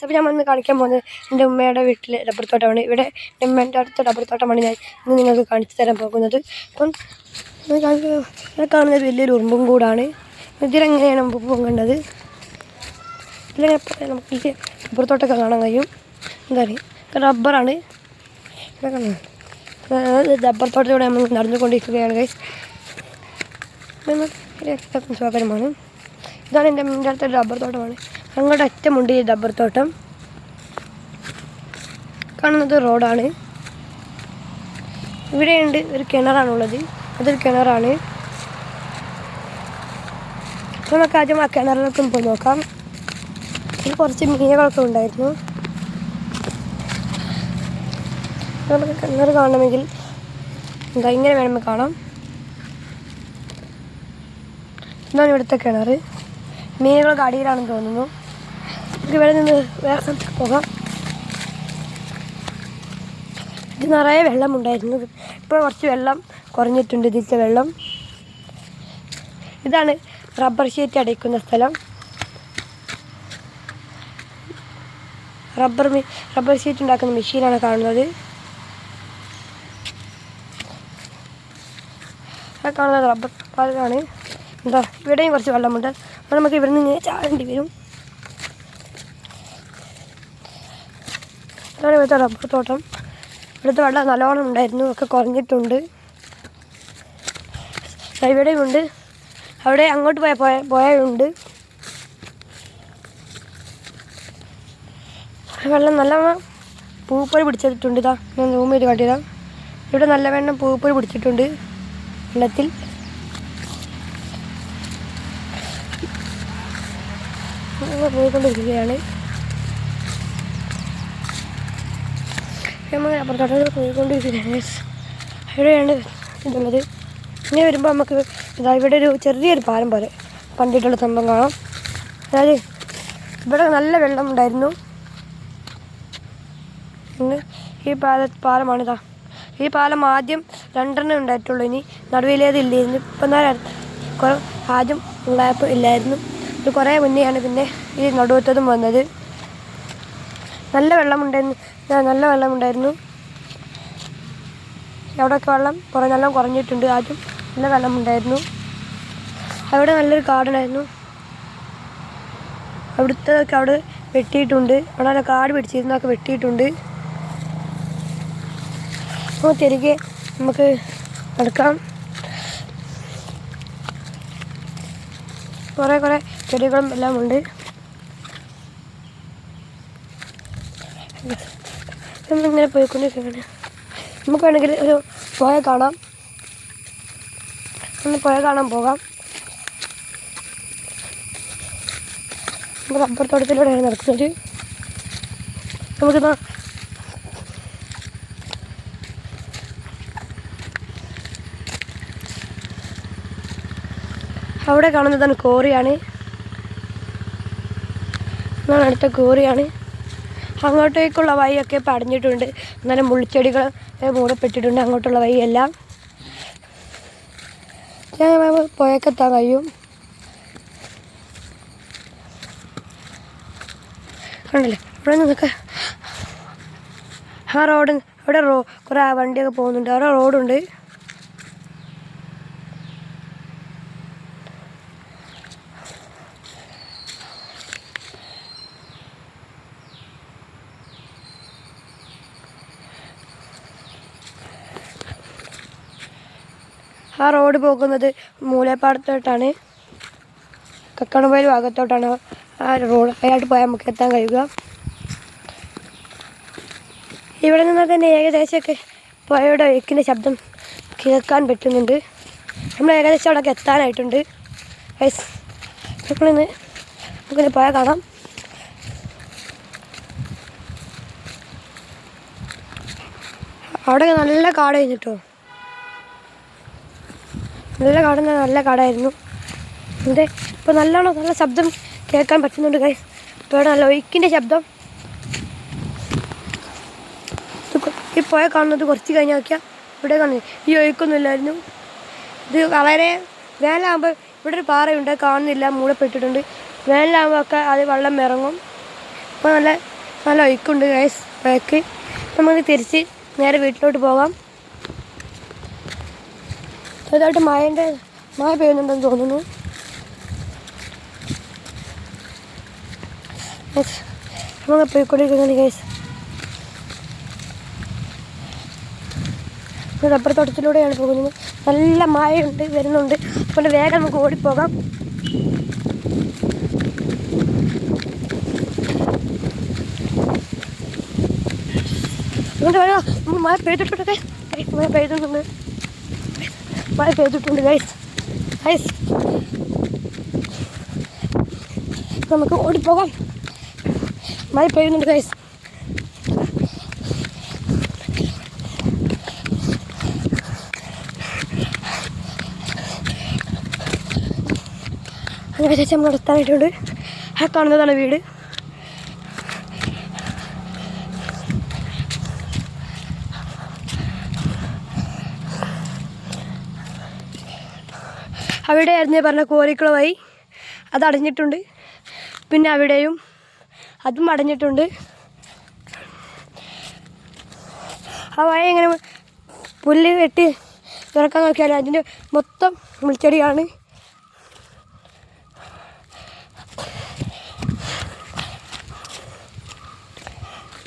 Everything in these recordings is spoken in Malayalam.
അപ്പോൾ ഞാൻ വന്ന് കാണിക്കാൻ പോകുന്നത് എന്റെ ഉമ്മയുടെ വീട്ടിൽ റബ്ബർ തോട്ടമാണ്. ഇവിടെ എന്റെ ഉമ്മേന്റെ അടുത്ത റബ്ബർ തോട്ടമാണ് ഞാൻ ഇന്ന് നിങ്ങൾക്ക് കാണിച്ചു തരാൻ പോകുന്നത്. അപ്പം ഞാൻ കാണുന്നത് വലിയൊരു ഉറുമ്പും കൂടാണ്. ഇതിലെങ്ങനെയാണ് നമുക്ക് പൊങ്ങേണ്ടത്? ഇതിലെങ്ങനെ നമുക്ക് ഈ റബ്ബർ തോട്ടമൊക്കെ കാണാൻ കഴിയും. എന്താ പറയുക റബ്ബറാണ് ഇവിടെ കാണുന്നത് റബ്ബർ തോട്ടത്തിലൂടെ നമ്മൾ നടന്നുകൊണ്ടിരിക്കുകയാണ് ഗൈസ് സ്വാഗതമാണ് ഇതാണ് എന്റെ അടുത്ത റബ്ബർ തോട്ടമാണ്. അങ്ങോട്ട് അറ്റമുണ്ട് ഈ ഡബ്ബർ തോട്ടം കാണുന്നത് റോഡാണ്. ഇവിടെയുണ്ട് ഒരു കിണറാണുള്ളത്. അതൊരു കിണറാണ്. നമുക്ക് ആദ്യം ആ കിണറിലൊക്കെ പോയി നോക്കാം. കുറച്ച് മീനുകളൊക്കെ ഉണ്ടായിരുന്നു. നമുക്ക് കിണർ കാണണമെങ്കിൽ എന്താ ഇങ്ങനെ വേണമെങ്കിൽ കാണാം. ഇതാണ് ഇവിടുത്തെ കിണർ മീനുകളൊക്കെ അടിയിലാണെന്ന് തോന്നുന്നു. ഇവിടെ നിന്ന് വേറെ സ്ഥലത്ത് പോകാം. ഇത് നിറയെ വെള്ളമുണ്ടായിരുന്നു. ഇപ്പോൾ കുറച്ച് വെള്ളം കുറഞ്ഞിട്ടുണ്ട് ഇതിലത്തെ വെള്ളം. ഇതാണ് റബ്ബർ ഷീറ്റ് അടയ്ക്കുന്ന സ്ഥലം. റബ്ബർ റബ്ബർ ഷീറ്റ് ഉണ്ടാക്കുന്ന മെഷീനാണ് കാണുന്നത്. കാണുന്നത് റബ്ബർ പാലാണ് എന്താ ഇവിടെയും കുറച്ച് വെള്ളമുണ്ട്. അപ്പോൾ നമുക്ക് ഇവിടെ നിന്ന് ചാടേണ്ടി വരും. ഇതാണ് ഇവിടുത്തെ റബ്ബർ തോട്ടം. ഇവിടുത്തെ വെള്ളം നല്ലോണം ഉണ്ടായിരുന്നു ഒക്കെ കുറഞ്ഞിട്ടുണ്ട്. ഇവിടെയും ഉണ്ട്. അവിടെ അങ്ങോട്ട് പോയ പോയ പോയുണ്ട് വെള്ളം നല്ല പൂപ്പൊരി പിടിച്ചിട്ടുണ്ട് ഇതാ ഞാൻ റൂം ചെയ്ത് കാട്ടിയതാ. ഇവിടെ നല്ലവണ്ണം പൂപ്പൊരി പിടിച്ചിട്ടുണ്ട് വെള്ളത്തിൽ. പോയിക്കൊണ്ടിരിക്കുകയാണ്. നമ്മൾ അപ്പുറത്തോട്ട് പോയിക്കൊണ്ടിരിക്കുകയാണ്. ഇവിടെയാണ് ഇതുള്ളത്. ഇനി വരുമ്പോൾ നമുക്ക് ഇതാ ഇവിടെ ഒരു ചെറിയൊരു പാലം പോലെ പണ്ടിട്ടുള്ള സംഭവം കാണാം. അതായത് ഇവിടെ നല്ല വെള്ളം ഉണ്ടായിരുന്നു. ഈ പാല പാലമാണിതാ ഈ പാലം ആദ്യം രണ്ടെണ്ണം ഉണ്ടായിട്ടുള്ളൂ. ഇനി നടുവിലേത് ഇല്ലായിരുന്നു. ഇപ്പം നേരം കുറേ ആദ്യം ഉണ്ടായപ്പോൾ ഇല്ലായിരുന്നു. ഇത് കുറേ മുന്നെയാണ് പിന്നെ ഈ നടുവത്തതും വന്നത്. നല്ല വെള്ളമുണ്ടായിരുന്നു. നല്ല വെള്ളമുണ്ടായിരുന്നു. അവിടെയൊക്കെ വെള്ളം കുറേ നല്ല കുറഞ്ഞിട്ടുണ്ട്. ആദ്യം നല്ല വെള്ളമുണ്ടായിരുന്നു. അവിടെ നല്ലൊരു കാടുണ്ടായിരുന്നു അവിടുത്തെ അവിടെ വെട്ടിയിട്ടുണ്ട്. അവിടെ നല്ല കാട് പിടിച്ചിരുന്നൊക്കെ വെട്ടിയിട്ടുണ്ട്. അപ്പോൾ തിരികെ നമുക്ക് നടക്കാം. കുറേ കുറേ ചെടികളും എല്ലാം ഉണ്ട് നമ്മളിങ്ങനെ പോയിക്കൊണ്ടിരിക്കുകയാണ്. നമുക്ക് വേണമെങ്കിൽ ഒരു പുഴ കാണാം. ഒന്ന് പുഴ കാണാൻ പോകാം. നമുക്ക് റബ്ബർ തോട്ടത്തിലൂടെയാണ് നടക്കുന്നത്. നമുക്കിതാ അവിടെ കാണുന്നതാണ് കോറിയാണ്. അടുത്ത കോറിയാണ്. അങ്ങോട്ടേക്കുള്ള വഴിയൊക്കെ പടഞ്ഞിട്ടുണ്ട്. എന്നാലും മുള്ളിച്ചെടികൾ മൂടപ്പെട്ടിട്ടുണ്ട് അങ്ങോട്ടുള്ള വഴിയെല്ലാം. ഞാൻ പുഴക്കെത്താൻ കഴിയും. കണ്ടില്ലേ? ഇവിടെ നിന്നൊക്കെ ആ റോഡ് അവിടെ റോ കുറേ വണ്ടിയൊക്കെ പോകുന്നുണ്ട്. അവിടെ റോഡുണ്ട്. ആ റോഡ് പോകുന്നത് മൂലപ്പാടത്തോട്ടാണ്. കക്കണമ്പയിൽ ഭാഗത്തോട്ടാണ് ആ റോഡ് അതിലോട്ട് പോയാൽ നമുക്ക് എത്താൻ കഴിയുക. ഇവിടെ നിന്നാൽ തന്നെ ഏകദേശമൊക്കെ പുഴയുടെ ഒഴുക്കിന്റെ ശബ്ദം കേൾക്കാൻ പറ്റുന്നുണ്ട്. നമ്മൾ ഏകദേശം അവിടെയൊക്കെ എത്താനായിട്ടുണ്ട്. നമ്മളിന്ന് നമുക്കിന്ന് പുഴ കാണാം. അവിടെ നല്ല കാട് കഴിഞ്ഞിട്ടോ? നല്ല കാട് നല്ല കാടായിരുന്നു അതെ ഇപ്പോൾ നല്ലോണം നല്ല ശബ്ദം കേൾക്കാൻ പറ്റുന്നുണ്ട് കൈ ഇപ്പോൾ നല്ല ഒഴുക്കിന്റെ ശബ്ദം. ഈ പുഴ കാണുന്നത് കുറച്ച് കഴിഞ്ഞ് നോക്കിയാൽ ഇവിടെ കാണുന്നത്. ഈ ഒഴുക്കൊന്നുമില്ലായിരുന്നു ഇത് വളരെ വേനലാകുമ്പോൾ ഇവിടെ ഒരു പാറയുണ്ട് കാണുന്നില്ല മൂടപ്പെട്ടിട്ടുണ്ട്. വേനലാകുമ്പോൾ ഒക്കെ അത് വെള്ളം ഇറങ്ങും. ഇപ്പോൾ നല്ല നല്ല ഒഴുക്കുണ്ട് ഗൈസ് പുഴയ്ക്ക് നമുക്ക് തിരിച്ച് നേരെ വീട്ടിലോട്ട് പോകാം. ചെറുതായിട്ട് മഴന്റെ മഴ പെയ്യുന്നുണ്ടെന്ന് തോന്നുന്നു. Yes. പോയിക്കൊണ്ടിരിക്കുന്നത് ഗൈസ് റബ്ബർ തോട്ടത്തിലൂടെയാണ് പോകുന്നത്. നല്ല മഴയുണ്ട് വരുന്നുണ്ട്. അതുകൊണ്ട് വേഗം നമുക്ക് ഓടിപ്പോകാം. അതുകൊണ്ട് വേണം നമ്മൾ മഴ. Guys, മഴ പെയ്തിട്ടുണ്ട്. മഴ പെയ്തിട്ടുണ്ട് ഗൈസ് ഗൈസ് നമുക്ക് ഓടിപ്പോകാം മഴ പെയ്യുന്നുണ്ട് ഗൈസ് അങ്ങനെ ചേച്ചി നമ്മൾ എത്താനായിട്ടുണ്ട് ആ കാണുന്നതാണ് വീട്. അവിടെയായിരുന്നു പറഞ്ഞ കോരിക്കുളമായി അത് അടഞ്ഞിട്ടുണ്ട്. പിന്നെ അവിടെയും അതും അടഞ്ഞിട്ടുണ്ട്. ആ വഴി ഇങ്ങനെ പുല്ല് വെട്ടി തുറക്കാൻ നോക്കിയാൽ അതിന്റെ മൊത്തം മുൾച്ചെടിയാണ്.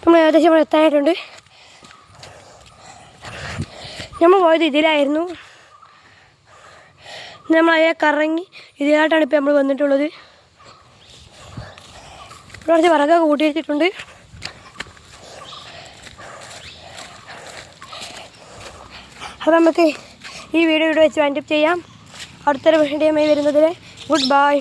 നമ്മൾ ഏകദേശം എത്താനായിട്ടുണ്ട്. നമ്മൾ പോയത് ഇതിലായിരുന്നു. നമ്മൾ അതിനെ കറങ്ങി ഇതിനായിട്ടാണ് ഇപ്പോൾ നമ്മൾ വന്നിട്ടുള്ളത്. കുറച്ച് വിറകൊക്കെ കൂട്ടി വെച്ചിട്ടുണ്ട്. അപ്പോൾ നമുക്ക് ഈ വീഡിയോ ഇവിടെ വെച്ച് വൈൻഡപ്പ് ചെയ്യാം. അടുത്തൊരു വീഡിയോ വരുന്നതിന് ഗുഡ് ബൈ